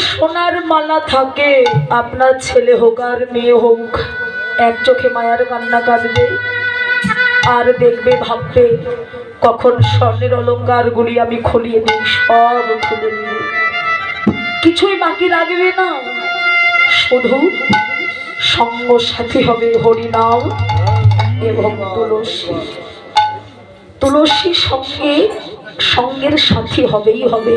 সোনার মালা থাকে, আপনার ছেলে হোক আর মেয়ে হোক, এক চোখে মায়ার কান্না কাঁদবে আর দেখবে, ভাববে, কখন স্বর্ণের অলঙ্কারগুলি আমি খুলিয়ে দিই, সব খুলে নিয়ে। কিছুই বাকি রাখবে না। শুধু সঙ্গ সাথী হবে হরিনাম এবং তুলসী। তুলসী সঙ্গে সঙ্গের সাথী হবেই হবে।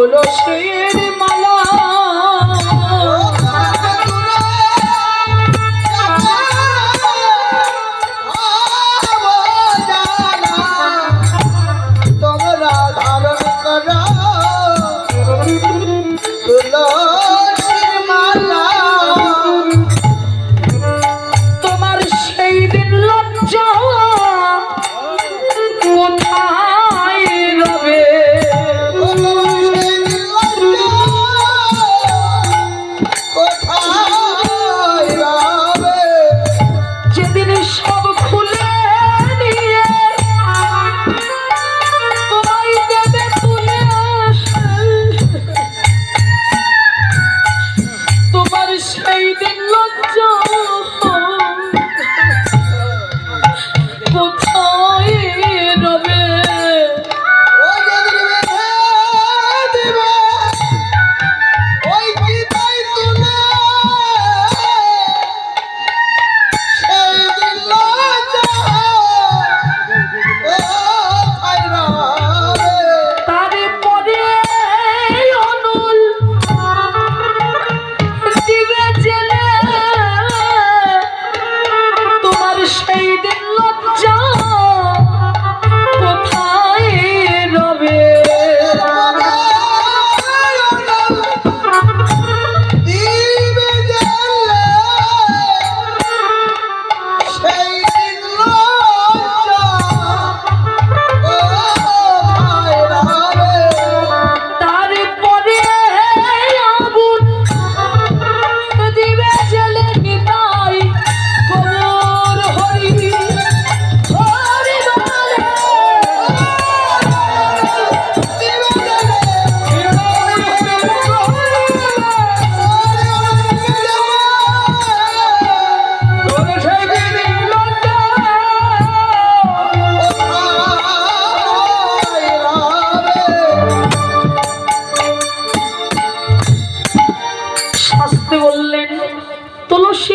তুলসীর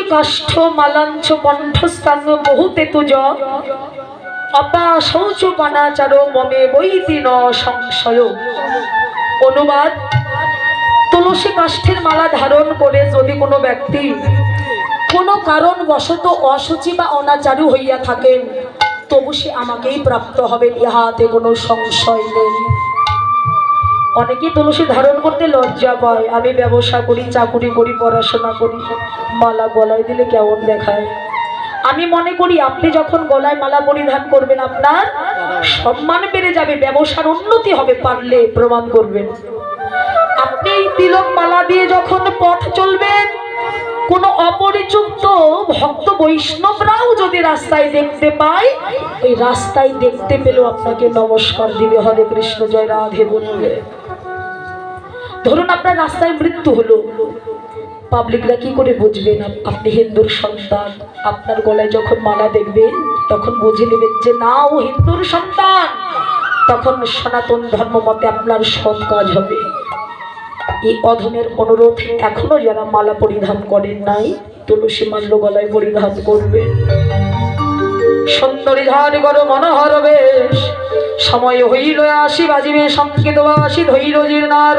কাষ্ঠ মালাঞ্চ কণ্ঠস্থান বহুতে তুজ। অপা মমে বৈতি ন সংশয়। অনুবাদ, তুলসী কাষ্ঠের মালা ধারণ করে যদি কোনো ব্যক্তি কোনো কারণবশত অসুচি বা অনাচারু হইয়া থাকেন, তবু সে আমাকেই প্রাপ্ত হবেন, ইহাতে কোনো সংশয় নেই। অনেকেই তুলসী ধারণ করতে লজ্জা পায়। আমি ব্যবসা করি, চাকুরি করি, পড়াশোনা করি। মালা গলায় দিলে কেমন দেখায়? আমি মনে করি, আপনি যখন গলায় মালা পরিধান করবেন, আপনার সম্মান বেড়ে যাবে, ব্যবসার উন্নতি হবে পারলে প্রমাণ করবেন। আপনি তিলক মালা দিয়ে যখন পথ চলবেন, কোনো অপরিযুক্ত ভক্ত বৈষ্ণবরাও যদি রাস্তায় দেখতে পায়, ওই রাস্তায় দেখতে পেলেও আপনাকে নমস্কার দিবে। হরে কৃষ্ণ, জয় রাধে বলবে ধরুন আপনার রাস্তায় মৃত্যু হলো, পাবলিকরা কি করে বুঝবেন? আপনি হিন্দুর সন্তান, আপনার গলায় যখন মালা দেখবেন, তখন বুঝে নেবেন যে না, ও হিন্দুর সন্তান। তখন সনাতন ধর্ম মতে আপনার সৎ কাজ হবে। এই অধমের অনুরোধ এখনও যারা মালা পরিধান করেন নাই, তুলসী মাল্য গলায় পরিধান করবেন। সুন্দরী ধার কর মনোহর বেশ, সময় হইল আসি বাজিবে সংকেত আসি ধৈর্য জীর্ণার